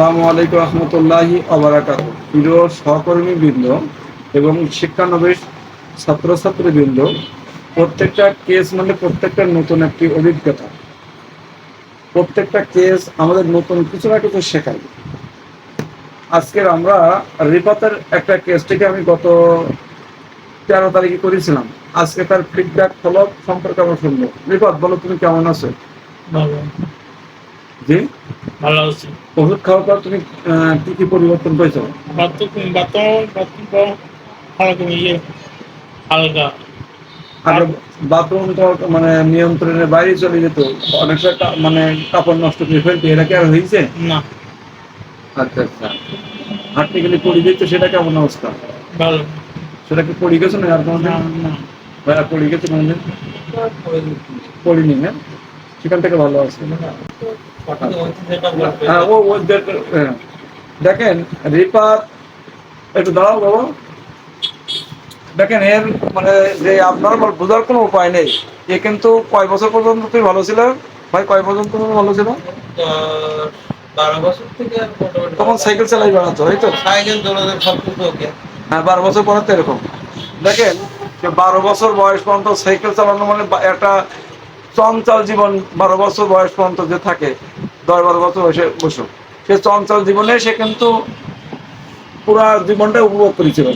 আসসালামু আলাইকুম রহমতুল্লাহি আবরাকাত প্রিয় সহকর্মী বৃন্দ এবং শিক্ষানবিশ ছাত্রছাত্রী বৃন্দ প্রত্যেকটা কেস মানে প্রত্যেকটা নতুন একটি অভিজ্ঞতা। প্রত্যেকটা কেস আমাদের নতুন কিছু না কিছু শেখায়। আজকের আমরা রিপাতের একটা কেসটিকে আমি গত তেরো তারিখে করেছিলাম। আজকে তার ফিডব্যাক ফলক সম্পর্কে আমরা শুনব। রিপাত বলো তুমি কেমন আছো? জি? ভালো আছি। ওষুধ খাওয়ার পর তুমি কি কি পরিবর্তন পেয়েছ বাথরুম বাথরুম বাথরুম হালকা ইয়ে হালকা। আগে বাথরুম তো মানে নিয়ন্ত্রণের বাইরে চলে যেত। অনেকটা মানে কাপড় নষ্ট করে ফেলতে। এটা কি আর হয়েছে না। আচ্ছা আচ্ছা। হাঁটতে গেলে পড়ে যেত সেটা কেমন অবস্থা? ভালো। সেটা কি পড়ে গেছো না আর কোনো না না। ভাইয়া পড়ে গেছে কোনোদিন? পড়িনি না সেখান থেকে ভালো আছে। হ্যাঁ ও দেখ- হ্যাঁ। দেখেন রিপাত একটু দাঁড়াও বাবা। দেখেন এর মানে যে আপনার বোঝার কোনো উপায় নেই। এ কিন্তু কয় বছর পর্যন্ত তুমি ভালো ছিল? ভাই কয় পর্যন্ত ভালো ছিল? তখন সাইকেল চালাই বেড়াতো এই তো? সাইকেল হ্যাঁ বারো বছর পরে তো এরকম। দেখেন যে বারো বছর বয়স পর্যন্ত সাইকেল চালানো মানে একটা চঞ্চল জীবন বারো বছর বয়স পর্যন্ত যে থাকে। দশ বারো বছর বয়সে বসে সে চঞ্চল জীবনে সে কিন্তু পুরা জীবনটা উপভোগ করেছিল।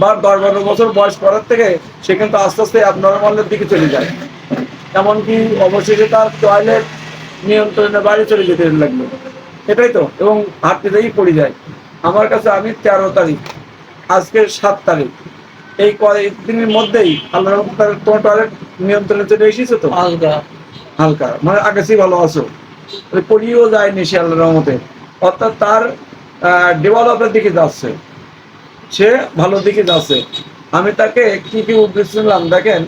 বা দশ বারো বছর বয়স পরের থেকে সে কিন্তু আস্তে আস্তে অ্যাবনর্মালের দিকে চলে যায়। এমনকি অবশেষে তার টয়লেট নিয়ন্ত্রণের বাইরে চলে যেতে লাগল। এটাই তো এবং হাঁটতেই পড়ে যায়। আমার কাছে আমি তেরো তারিখ আজকে সাত তারিখ। এই কয়েকদিনের মধ্যেই আল্লাহ তোমার টয়লেট নিয়ন্ত্রণে চলে এসেছে তো? হালকা। হালকা মানে আকাশই ভালো আছো। পড়িয়েও যায়নি সে আল্লাহ রহমতে। অর্থাৎ তার ডেভেলপের দিকে যাচ্ছে। সে ভালো দিকে যাচ্ছে। আমি তাকে কি কি উদ্দেশ্য ছিলাম দেখেন,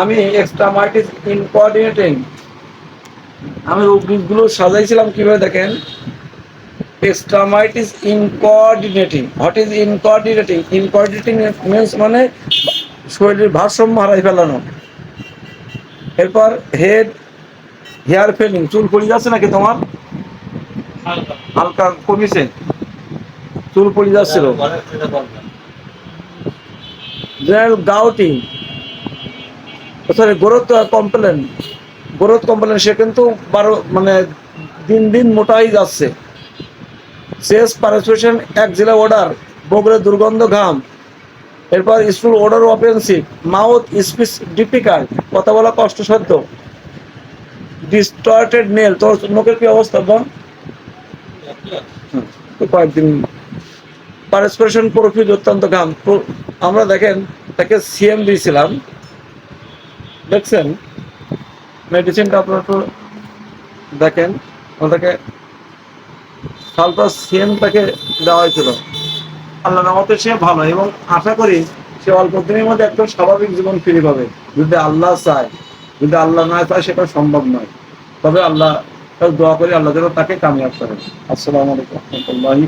আমি এক্সট্রা মার্টিস ইনকোঅর্ডিনেটিং আমি রোগগুলো সাজাইছিলাম কীভাবে দেখেন? এক্সট্রামাইটিস incoordinating what is incoordinating incoordinating means মানে শরীরের ভারসাম্য হারাই ফেলানো। এরপর হেড হেয়ার ফেলিং, চুল পড়ে যাচ্ছে নাকি তোমার? হালকা কমিছে। চুল পড়ে যাচ্ছিল গাউটিং। Sorry growth complain. Growth complain, সে কিন্তু বারো মানে দিন দিন মোটাই যাচ্ছে। চেস পারসুয়েশন, এক জেলা অর্ডার বগরে দুর্গন্ধ ঘাম। এরপর স্কুল order offensive mouth speech difficult কথা বলা কষ্টসাধ্য। ডিস্টর্টেড নেল তোর মুখের কি অবস্থা বল কয়েকদিন পারস্পরেশন প্রফিট অত্যন্ত ঘাম। আমরা দেখেন, তাকে সিএম দিয়েছিলাম। দেখছেন? মেডিসিনটা আপনার একটু দেখেন। ওটাকে সালফার সিএম তাকে দেওয়া হয়েছিল। আল্লাহ নামতে সে ভালো, এবং আশা করি সে অল্প দিনের মধ্যে একদম স্বাভাবিক জীবন ফিরে পাবে। যদি আল্লাহ চায়, যদি আল্লাহ না চায়, সেটা সম্ভব নয়। তবে আল্লাহ দোয়া করি আল্লাহ যেন তাকে কামিয়াব করেন আসসালামু আলাইকুম। রহমতুল্লাহি